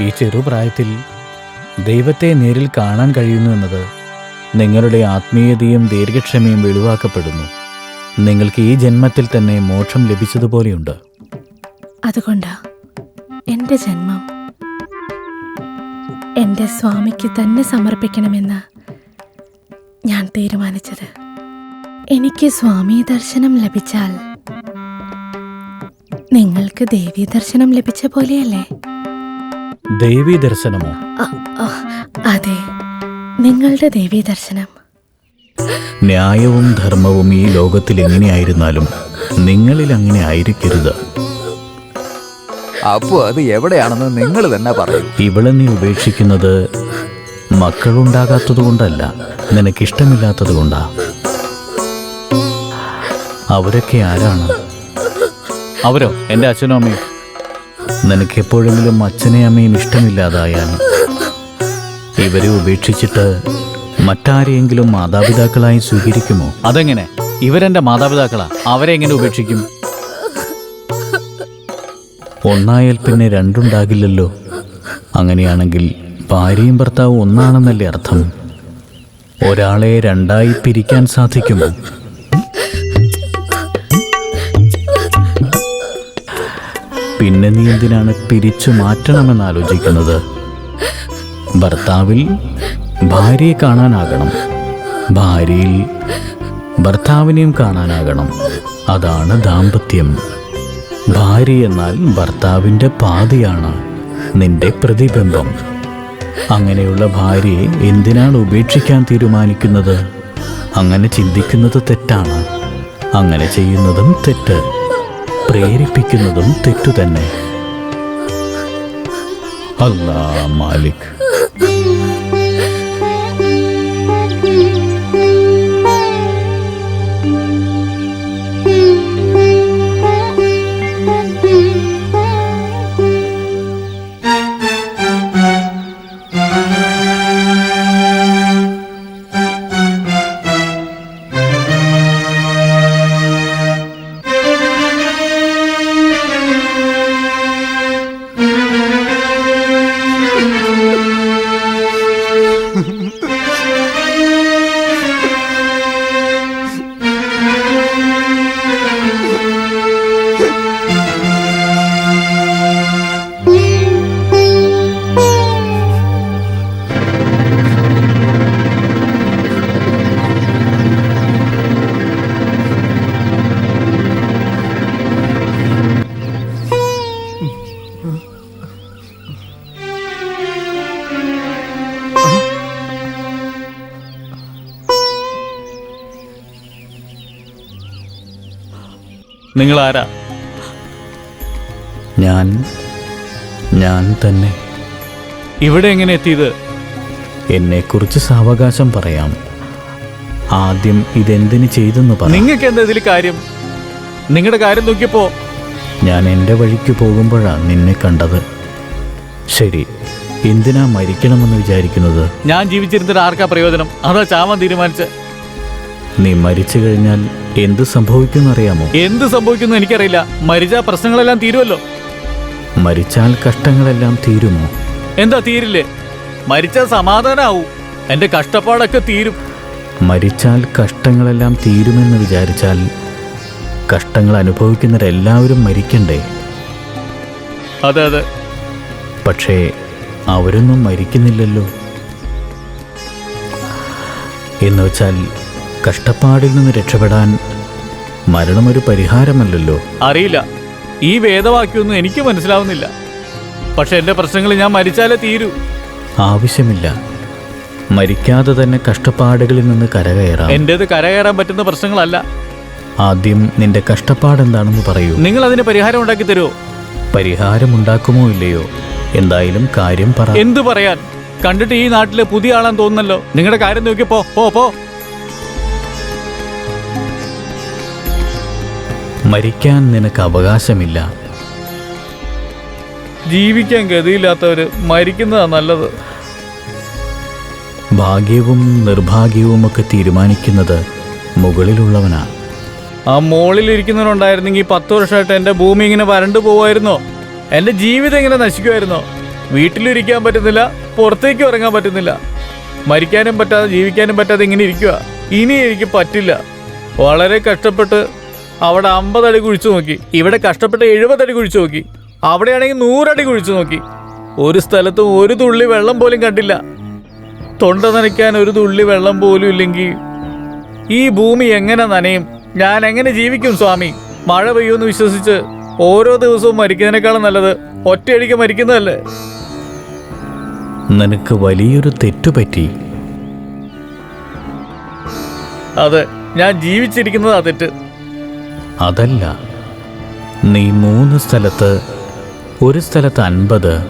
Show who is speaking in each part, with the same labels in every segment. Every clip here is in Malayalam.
Speaker 1: ഈ ചെറുപ്രായത്തിൽ ദൈവത്തെ നേരിൽ കാണാൻ കഴിയുന്നു എന്നത് നിങ്ങളുടെ ആത്മീയതയും ദീർഘക്ഷമയും വെളിവാക്കപ്പെടുന്നു. നിങ്ങൾക്ക് ഈ ജന്മത്തിൽ തന്നെ മോക്ഷം ലഭിച്ചതുപോലെയുണ്ട്.
Speaker 2: അതുകൊണ്ടാ എന്റെ ജന്മം എന്റെ സ്വാമിക്ക് തന്നെ സമർപ്പിക്കണമെന്ന് ഞാൻ തീരുമാനിച്ചത്. എനിക്ക് സ്വാമി ദർശനം ലഭിച്ചാൽ നിങ്ങൾക്ക് ദേവീ ദർശനം ലഭിച്ച പോലെയല്ലേ?
Speaker 1: ദേവീ ദർശനമോ
Speaker 2: അതെ. നിങ്ങളുടെ ദേവീ ദർശനം
Speaker 1: ന്യായവും ധർമ്മവും ഈ ലോകത്തിൽ എങ്ങനെയായിരുന്നാലും നിങ്ങളിൽ അങ്ങനെ ആയിരിക്കരുത്.
Speaker 3: അപ്പോ അത് എവിടെയാണെന്ന് നിങ്ങൾ തന്നെ പറയും.
Speaker 1: ഇവളെ നീ ഉപേക്ഷിക്കുന്നത് മക്കളുണ്ടാകാത്തത് കൊണ്ടല്ല നിനക്കിഷ്ടമില്ലാത്തത് കൊണ്ടാ. അവരൊക്കെ ആരാണ്? അവരോ? എന്റെ അച്ഛനും അമ്മയും? നിനക്ക് എപ്പോഴെങ്കിലും അച്ഛനെയും അമ്മയും ഇഷ്ടമില്ലാതായാൽ ഇവരെ ഉപേക്ഷിച്ചിട്ട് മറ്റാരെയെങ്കിലും മാതാപിതാക്കളായി സ്വീകരിക്കുമോ? അതെങ്ങനെ? ഇവരെന്റെ മാതാപിതാക്കളാ. അവരെ എങ്ങനെ ഉപേക്ഷിക്കും? ഒന്നായാൽ പിന്നെ രണ്ടുണ്ടാകില്ലല്ലോ. അങ്ങനെയാണെങ്കിൽ ഭാര്യയും ഭർത്താവും ഒന്നാണെന്നല്ലേ അർത്ഥം? ഒരാളെ രണ്ടായി പിരിക്കാൻ സാധിക്കുമോ? പിന്നെ നീ എന്തിനാണ് പിരിച്ചു മാറ്റണമെന്ന് ആലോചിക്കുന്നത്? ഭർത്താവിൽ ഭാര്യയെ കാണാനാകണം. ഭാര്യയിൽ ഭർത്താവിനെയും കാണാനാകണം. അതാണ് ദാമ്പത്യം. ഭാര്യ എന്നാൽ ഭർത്താവിന്റെ പാതിയാണ് നിന്റെ പ്രതിബിംബം. അങ്ങനെയുള്ള ഭാര്യയെ എന്തിനാണ് ഉപേക്ഷിക്കാൻ തീരുമാനിക്കുന്നത്? അങ്ങനെ ചിന്തിക്കുന്നത് തെറ്റാണ്. അങ്ങനെ ചെയ്യുന്നതും തെറ്റ്. പ്രേരിപ്പിക്കുന്നതും തെറ്റു തന്നെ അല്ലാ മാലിക്. നിങ്ങൾ ആരാ ഞാൻ ഞാൻ തന്നെ. ഇവിടെ എങ്ങനെ എത്തിയത്? എന്നെക്കുറിച്ച് സാവകാശം പറയാം. ആദ്യം ഇതെന്തിന് ചെയ്തെന്ന് പറ.
Speaker 4: നിങ്ങൾക്ക് എന്താ ഇതിൽ കാര്യം? നിങ്ങളുടെ കാര്യം നോക്കിയപ്പോ
Speaker 1: ഞാൻ എന്റെ വഴിക്ക് പോകുമ്പോഴാണ് നിന്നെ കണ്ടത്. ശരി എന്തിനാ മരിക്കണമെന്ന് വിചാരിക്കുന്നത്?
Speaker 4: ഞാൻ ജീവിച്ചിരുന്നിട്ട് ആർക്കാ പ്രയോജനം? അതാ ചാവാൻ തീരുമാനിച്ച.
Speaker 1: നീ മരിച്ചു കഴിഞ്ഞാൽ എന്ത് സംഭവിക്കുമെന്നറിയാമോ?
Speaker 4: എന്ത് സംഭവിക്കുന്നു എനിക്കറിയില്ല. മരിച്ച പ്രശ്നങ്ങളെല്ലാം തീരുമല്ലോ
Speaker 1: മരിച്ചാൽ കഷ്ടങ്ങളെല്ലാം തീരുമോ?
Speaker 4: എന്താ തീരില്ലേ? മരിച്ചാൽ സമാധാനാവൂ. എന്റെ കഷ്ടപ്പാടൊക്കെ തീരും.
Speaker 1: മരിച്ചാൽ കഷ്ടങ്ങളെല്ലാം തീരുമെന്ന് വിചാരിച്ചാൽ കഷ്ടങ്ങൾ അനുഭവിക്കുന്നവരെല്ലാവരും മരിക്കണ്ടേ?
Speaker 4: അതെ അതെ.
Speaker 1: പക്ഷേ അവരൊന്നും മരിക്കുന്നില്ലല്ലോ. എന്ന് വെച്ചാൽ കഷ്ടപ്പാടിൽ നിന്ന് രക്ഷപ്പെടാൻ മരണം ഒരു പരിഹാരമല്ലല്ലോ.
Speaker 4: അറിയില്ല. ഈ വേദവാക്യൊന്നും എനിക്ക് മനസ്സിലാവുന്നില്ല. പക്ഷെ എന്റെ പ്രശ്നങ്ങൾ ഞാൻ മരിച്ചാലേ തീരൂ.
Speaker 1: ആവശ്യമില്ല. മരിക്കാതെ തന്നെ കഷ്ടപ്പാടുകളിൽ നിന്ന് കരകയറാം.
Speaker 4: എന്റേത് കരകയറാൻ പറ്റുന്ന പ്രശ്നങ്ങളല്ല.
Speaker 1: ആദ്യം നിന്റെ കഷ്ടപ്പാട് എന്താണെന്ന് പറയൂ.
Speaker 4: നിങ്ങൾ അതിന് പരിഹാരം ഉണ്ടാക്കി തരുമോ?
Speaker 1: പരിഹാരം ഉണ്ടാക്കുമോ ഇല്ലയോ? എന്തായാലും കാര്യം പറ.
Speaker 4: എന്ത് പറയാൻ? കണ്ടിട്ട് ഈ നാട്ടിലെ പുതിയ ആളാൻ തോന്നുന്നല്ലോ. നിങ്ങളുടെ കാര്യം നോക്കിയപ്പോ പോ പോ.
Speaker 1: മരിക്കാൻ നിനക്ക് അവകാശമില്ല.
Speaker 4: ജീവിക്കാൻ ഗതിയില്ലാത്തവര് മരിക്കുന്നതാ നല്ലത്.
Speaker 1: ഭാഗ്യവും നിർഭാഗ്യവും ഒക്കെ തീരുമാനിക്കുന്നത് മുകളിലുള്ളവനാണ്
Speaker 4: ആ മോളിൽ ഇരിക്കുന്നവരുണ്ടായിരുന്നെങ്കിൽ പത്ത് വർഷമായിട്ട് എന്റെ ഭൂമി ഇങ്ങനെ വരണ്ടു പോവായിരുന്നോ? എന്റെ ജീവിതം ഇങ്ങനെ നശിക്കുമായിരുന്നോ വീട്ടിലിരിക്കാൻ പറ്റുന്നില്ല പുറത്തേക്ക് ഇറങ്ങാൻ പറ്റുന്നില്ല. മരിക്കാനും പറ്റാതെ ജീവിക്കാനും പറ്റാതെ ഇങ്ങനെ ഇരിക്കുക ഇനി എനിക്ക് പറ്റില്ല. വളരെ കഷ്ടപ്പെട്ട് അവിടെ അമ്പതടി കുഴിച്ചു നോക്കി. ഇവിടെ കഷ്ടപ്പെട്ട് എഴുപതടി കുഴിച്ചു നോക്കി. അവിടെയാണെങ്കിൽ നൂറടി കുഴിച്ചു നോക്കി. ഒരു സ്ഥലത്തും ഒരു തുള്ളി വെള്ളം പോലും കണ്ടില്ല. തൊണ്ട നനയ്ക്കാൻ ഒരു തുള്ളി വെള്ളം പോലും ഇല്ലെങ്കിൽ ഈ ഭൂമി എങ്ങനെ നനയും? ഞാൻ എങ്ങനെ ജീവിക്കും സ്വാമി? മഴ പെയ്യുമെന്ന് വിശ്വസിച്ച് ഓരോ ദിവസവും മരിക്കുന്നതിനേക്കാളും നല്ലത് ഒറ്റയടിക്ക് മരിക്കുന്നതല്ലേ?
Speaker 1: നിനക്ക് വലിയൊരു തെറ്റുപറ്റി
Speaker 4: അതെ ഞാൻ ജീവിച്ചിരിക്കുന്നത് ആ തെറ്റ്.
Speaker 1: അതല്ല നീ മൂന്ന് സ്ഥലത്ത് ഒരു സ്ഥലത്ത് അൻപത്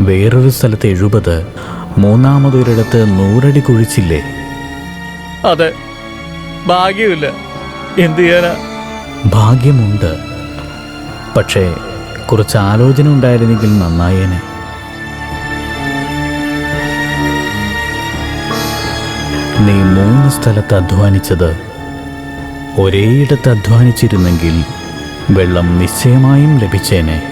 Speaker 1: വേറൊരു സ്ഥലത്ത് എഴുപത് മൂന്നാമതൊരിടത്ത് നൂറടി കുഴിച്ചില്ലേ?
Speaker 4: അതെ. ഭാഗ്യമില്ല. എന്ത് ചെയ്യാനാ?
Speaker 1: ഭാഗ്യമുണ്ട്. പക്ഷേ കുറച്ച് ആലോചന ഉണ്ടായിരുന്നെങ്കിൽ നന്നായേനെ. നീ മൂന്ന് സ്ഥലത്ത് അധ്വാനിച്ചത് ഒരേയിടത്ത് അധ്വാനിച്ചിരുന്നെങ്കിൽ വെള്ളം നിശ്ചയമായും ലഭിച്ചേനെ.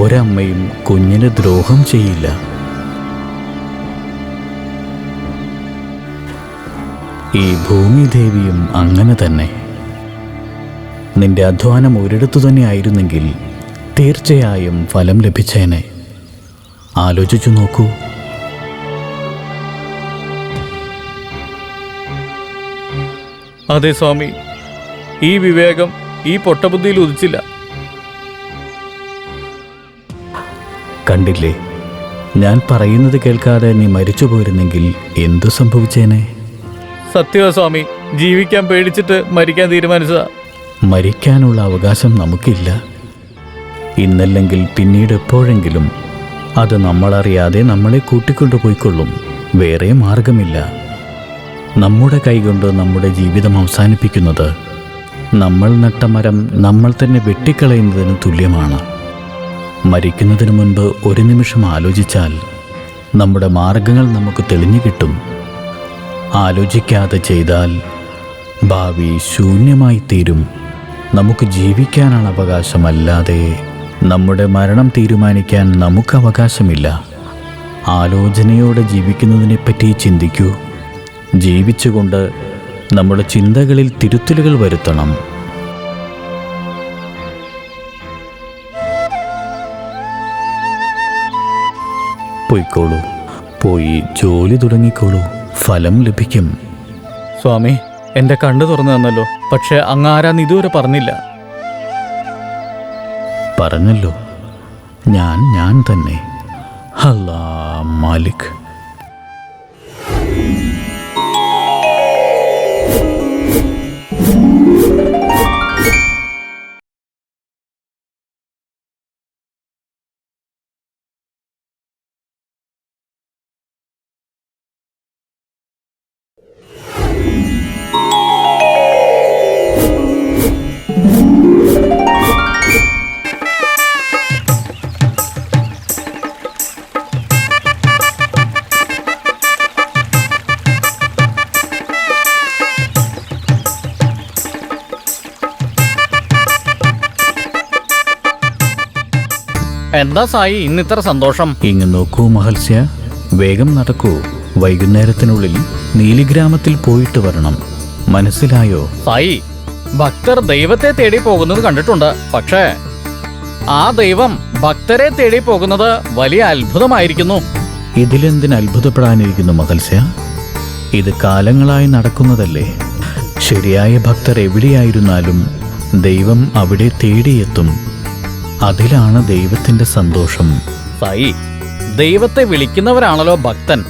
Speaker 1: ഒരമ്മയും കുഞ്ഞിന് ദ്രോഹം ചെയ്യില്ല. ഈ ഭൂമിദേവിയും അങ്ങനെ തന്നെ. നിന്റെ അധ്വാനം ഒരിടത്തു തന്നെ ആയിരുന്നെങ്കിൽ തീർച്ചയായും ഫലം ലഭിച്ചേനെ. ആലോചിച്ചു നോക്കൂ.
Speaker 4: അതെ സ്വാമി. ഈ വിവേകം ഈ പൊട്ടബുദ്ധിയിൽ ഉദിച്ചില്ല.
Speaker 1: കണ്ടില്ലേ ഞാൻ പറയുന്നത് കേൾക്കാതെ നീ മരിച്ചു പോയിരുന്നെങ്കിൽ എന്തു സംഭവിച്ചേനെ?
Speaker 4: സത്യവ സ്വാമി. ജീവിക്കാൻ പേടിച്ചിട്ട് മരിക്കാൻ തീരുമാനിച്ചതാ.
Speaker 1: മരിക്കാനുള്ള അവകാശം നമുക്കില്ല. ഇന്നല്ലെങ്കിൽ പിന്നീട് എപ്പോഴെങ്കിലും അത് നമ്മളറിയാതെ നമ്മളെ കൂട്ടിക്കൊണ്ടുപോയിക്കൊള്ളും. വേറെ മാർഗമില്ല. നമ്മുടെ കൈകൊണ്ട് നമ്മുടെ ജീവിതം അവസാനിപ്പിക്കുന്നത് നമ്മൾ നട്ട മരം നമ്മൾ തന്നെ വെട്ടിക്കളയുന്നതിന് തുല്യമാണ്. മരിക്കുന്നതിന് മുൻപ് ഒരു നിമിഷം ആലോചിച്ചാൽ നമ്മുടെ മാർഗങ്ങൾ നമുക്ക് തെളിഞ്ഞു കിട്ടും. ആലോചിക്കാതെ ചെയ്താൽ ഭാവി ശൂന്യമായി തീരും. നമുക്ക് ജീവിക്കാനാണ് അവകാശമല്ലാതെ നമ്മുടെ മരണം തീരുമാനിക്കാൻ നമുക്ക് അവകാശമില്ല. ആലോചനയോടെ ജീവിക്കുന്നതിനെപ്പറ്റി ചിന്തിക്കൂ. ജീവിച്ചുകൊണ്ട് നമ്മുടെ ചിന്തകളിൽ തിരുത്തലുകൾ വരുത്തണം. പോയിക്കോളൂ. പോയി ജോലി തുടങ്ങിക്കോളൂ. ഫലം ലഭിക്കും.
Speaker 4: സ്വാമി എന്റെ കണ്ണു തുറന്നു തന്നല്ലോ. പക്ഷെ അങ്ങാരാന്ന് ഇതുവരെ പറഞ്ഞില്ല?
Speaker 1: പറഞ്ഞല്ലോ. ഞാൻ ഞാൻ തന്നെ. അല്ലാ മാലിക്.
Speaker 4: എന്താ സായി? ഇന്ന് ഇത്ര സന്തോഷം.
Speaker 1: ഇങ്ങ് നോക്കൂ മഹൽസ്യ. വേഗം നടക്കൂ. വൈകുന്നേരത്തിനുള്ളിൽ നീലിഗ്രാമത്തിൽ പോയിട്ട് വരണം. മനസ്സിലായോ?
Speaker 4: സായി ഭക്തർ ദൈവത്തെ തേടി പോകുന്നത് കണ്ടിട്ടുണ്ട്. പക്ഷേ ആ ദൈവം ഭക്തരെ തേടി പോകുന്നത് വലിയ അത്ഭുതമായിരിക്കുന്നു.
Speaker 1: ഇതിലെന്തിന് അത്ഭുതപ്പെടാനിരിക്കുന്നു മഹൽസ്യ? ഇത് കാലങ്ങളായി നടക്കുന്നതല്ലേ? ശരിയായ ഭക്തർ എവിടെയായിരുന്നാലും ദൈവം അവിടെ തേടിയെത്തും. അതിലാണ് ദൈവത്തിന്റെ സന്തോഷം.
Speaker 4: സായി ദൈവത്തെ വിളിക്കുന്നവരാണല്ലോ ഭക്തൻ.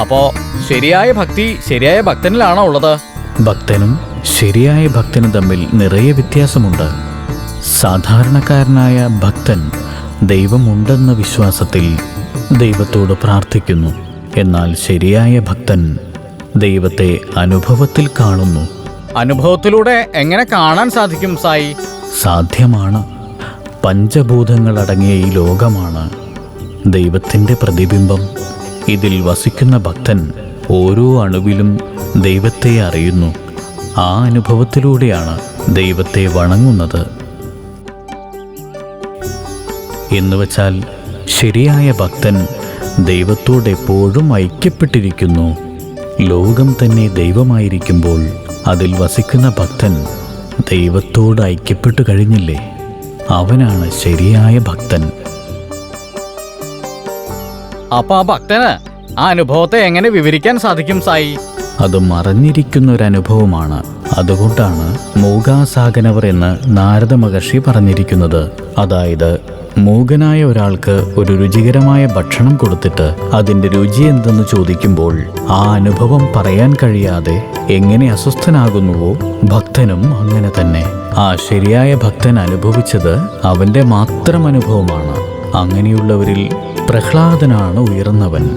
Speaker 4: അപ്പോ ശരിയായ ഭക്തി ശരിയായ ഭക്തനിലാണോ ഉള്ളത്?
Speaker 1: ഭക്തനും ശരിയായ ഭക്തനും തമ്മിൽ നിറയെ വ്യത്യാസമുണ്ട്. സാധാരണക്കാരനായ ഭക്തൻ ദൈവമുണ്ടെന്ന വിശ്വാസത്തിൽ ദൈവത്തോട് പ്രാർത്ഥിക്കുന്നു. എന്നാൽ ശരിയായ ഭക്തൻ ദൈവത്തെ അനുഭവത്തിൽ കാണുന്നു.
Speaker 4: അനുഭവത്തിലൂടെ എങ്ങനെ കാണാൻ സാധിക്കും സായി
Speaker 1: സാധ്യമാണ്. പഞ്ചഭൂതങ്ങളടങ്ങിയ ഈ ലോകമാണ് ദൈവത്തിന്റെ പ്രതിബിംബം. ഇതിൽ വസിക്കുന്ന ഭക്തൻ ഓരോ അണുവിലും ദൈവത്തെ അറിയുന്നു. ആ അനുഭവത്തിലൂടെയാണ് ദൈവത്തെ വണങ്ങുന്നത്. എന്നുവച്ചാൽ ശരിയായ ഭക്തൻ ദൈവത്തോട് എപ്പോഴും ഐക്യപ്പെട്ടിരിക്കുന്നു. ലോകം തന്നെ ദൈവമായിരിക്കുമ്പോൾ അതിൽ വസിക്കുന്ന ഭക്തൻ ദൈവത്തോട് ഐക്യപ്പെട്ടു കഴിഞ്ഞില്ലേ? അവനാണ് ശരിയായ ഭക്തൻ.
Speaker 4: അപ്പൊ ആ ഭക്തന് ആ അനുഭവത്തെ എങ്ങനെ വിവരിക്കാൻ സാധിക്കും സായി?
Speaker 1: അത് മറഞ്ഞിരിക്കുന്ന ഒരു അനുഭവമാണ് അതുകൊണ്ടാണ് മൂകാസാഗനവർ എന്ന് നാരദ മഹർഷി പറഞ്ഞിരിക്കുന്നത്. അതായത് മൂകനായ ഒരാൾക്ക് ഒരു രുചികരമായ ഭക്ഷണം കൊടുത്തിട്ട് അതിന്റെ രുചി എന്തെന്ന് ചോദിക്കുമ്പോൾ ആ അനുഭവം പറയാൻ കഴിയാതെ എങ്ങനെ അസ്വസ്ഥനാകുന്നുവോ ഭക്തനും അങ്ങനെ തന്നെ. ആ ശരിയായ ഭക്തൻ അനുഭവിച്ചത് അവന്റെ മാത്രം അനുഭവമാണ്. അങ്ങനെയുള്ളവരിൽ പ്രഹ്ലാദനാണ് ഉയർന്നവൻ.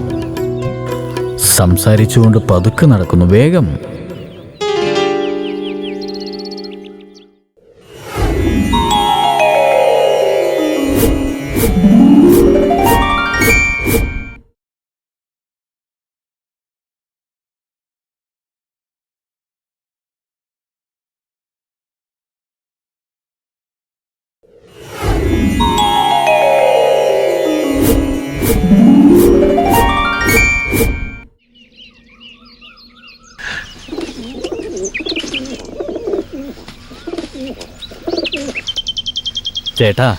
Speaker 1: സംസാരിച്ചുകൊണ്ട് പതുക്കെ നടക്കുന്നു. വേഗം. ചേട്ടാ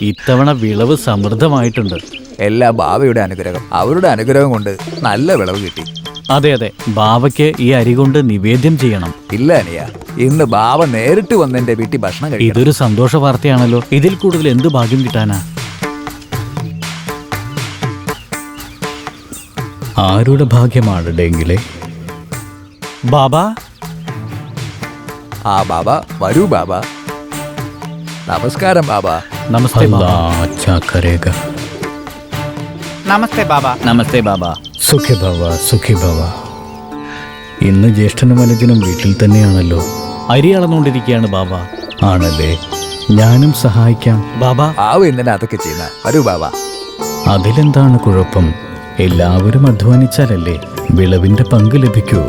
Speaker 1: ഇത്തവണ വിളവ് സമൃദ്ധമായിട്ടുണ്ട്.
Speaker 3: എല്ലാ ബാബയുടെ അനുഗ്രഹം അവരുടെ അനുഗ്രഹം കൊണ്ട് നല്ല വിളവ് കിട്ടി.
Speaker 1: അതെ അതെ. ബാബയ്ക്ക് ഈ അരി കൊണ്ട് നിവേദ്യം ചെയ്യണം.
Speaker 3: ഇല്ല അനിയ. ഇന്ന് ബാബ നേരിട്ട് വന്ന് എന്റെ വീട്ടിൽ ഭക്ഷണം കഴിക്കും
Speaker 1: ഇതൊരു സന്തോഷ വാർത്തയാണല്ലോ. ഇതിൽ കൂടുതൽ എന്ത് ഭാഗ്യം കിട്ടാനാ? ആരുടെ ഭാഗ്യമാണ് ഡെങ്കിലെ ബാബ?
Speaker 3: ആ ബാബ. വരൂ ബാബ. നമസ്കാരം ബാബ.
Speaker 1: നമസ്തേ കരേഗ
Speaker 5: നമസ്തേ ബാബ.
Speaker 1: നമസ്തേ ബാബ. സുഖി ഭവ സുഖി ഭവ ഇന്ന് ജ്യേഷ്ഠനും അനുജനും വീട്ടിൽ തന്നെയാണല്ലോ. അരി അളന്നുകൊണ്ടിരിക്കുകയാണ് ബാബ. ആണല്ലേ? ഞാനും സഹായിക്കാം. ബാബ.
Speaker 3: ആവ് എന്തിനാ അതൊക്കെ ചെയ്യുന്ന? വരൂ ബാബ.
Speaker 1: അതിലെന്താണ് കുഴപ്പം? എല്ലാവരും അധ്വാനിച്ചാലല്ലേ വിളവിന്റെ പങ്ക് ലഭിക്കൂ.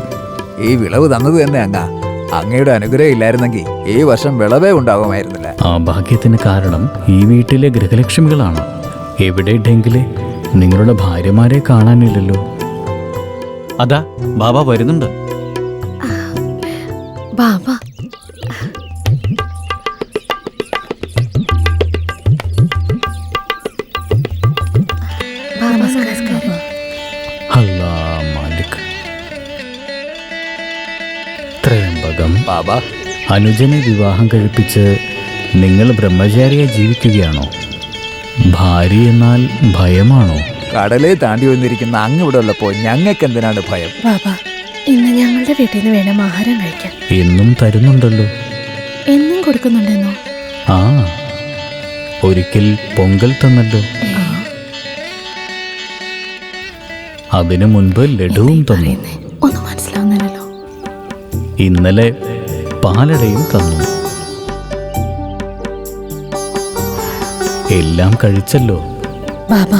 Speaker 3: ഈ വിളവ് തന്നത് തന്നെ അങ്ങ. അങ്ങയുടെ അനുഗ്രഹം ഇല്ലായിരുന്നെങ്കിൽ ഈ വർഷം വിളവേ ഉണ്ടാകുമായിരുന്നില്ല.
Speaker 1: ആ ഭാഗ്യത്തിന് കാരണം ഈ വീട്ടിലെ ഗൃഹലക്ഷ്മികളാണ്. എവിടെ ഡെങ്കിലെ നിങ്ങളുടെ ഭാര്യമാരെ കാണാനില്ലല്ലോ. അതാ ബാബ വരുന്നുണ്ട്.
Speaker 2: ബാബ.
Speaker 1: അനുജനെ വിവാഹം കഴിപ്പിച്ച് നിങ്ങൾ ബ്രഹ്മചാരിയെ ജീവിക്കുകയാണോ? ഭാര്യ എന്നാൽ ഭയമാണോ?
Speaker 3: കടലേ താണ്ടി വന്നിരിക്കുന്ന അങ്ങ് ഇവിടെ ഉള്ളപ്പോ ഞങ്ങൾക്ക് എന്തിനാണ് ഭയം?
Speaker 2: ബാബാ ഇന്ന് ഞങ്ങളുടെ വീട്ടിൽ നിന്ന് വേണം ആഹാരം കഴിക്കാൻ.
Speaker 1: എന്നും തരുന്നുണ്ടല്ലോ.
Speaker 2: എന്നും കൊടുക്കുന്നുണ്ടെന്നോ?
Speaker 1: ആ ഒരിക്കൽ പൊങ്കൽ തന്നല്ലോ. അതിനു മുൻപ് ലഡുവും തന്നു.
Speaker 2: ഒന്ന് ഒന്നും മനസ്സിലാവുന്നില്ലല്ലോ.
Speaker 1: ഇന്നലെ പാലടയും തന്നു. എല്ലാം കഴിച്ചല്ലോ.
Speaker 2: ബാബ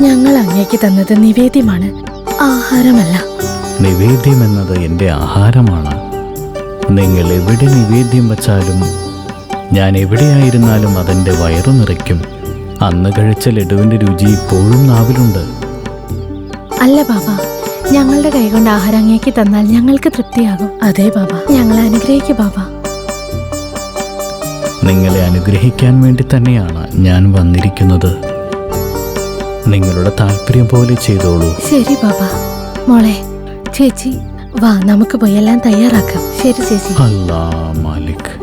Speaker 2: ഞങ്ങൾ അങ്ങേക്ക് തന്നത് നിവേദ്യമാണ്. ആഹാരമല്ല.
Speaker 1: നിവേദ്യം എന്നത് എന്റെ ആഹാരമാണ്. നിങ്ങൾ എവിടെ നിവേദ്യം വച്ചാലും ഞാൻ എവിടെയായിരുന്നാലും അതെന്റെ വയറു നിറയ്ക്കും. അന്ന് കഴിച്ച ലഡുവിന്റെ രുചി ഇപ്പോഴും നാവിലുണ്ട്.
Speaker 2: അല്ല ബാബ ഞങ്ങളുടെ കൈകൊണ്ട് ആഹാരം അങ്ങേക്ക് തന്നാൽ ഞങ്ങൾക്ക് തൃപ്തിയാകും. അതെ ബാബ. ഞങ്ങളെ അനുഗ്രഹിക്കു ബാബ.
Speaker 1: നിങ്ങളെ അനുഗ്രഹിക്കാൻ വേണ്ടി തന്നെയാണ് ഞാൻ വന്നിരിക്കുന്നത്. നിങ്ങളുടെ താല്പര്യം പോലെ ചെയ്തോളൂ.
Speaker 2: ശരി ബാബ. മോളെ ചേച്ചി വാ നമുക്ക് പോയി എല്ലാം തയ്യാറാക്കാം. ശരി ചേച്ചി.
Speaker 1: അല്ലാ മാലിക്.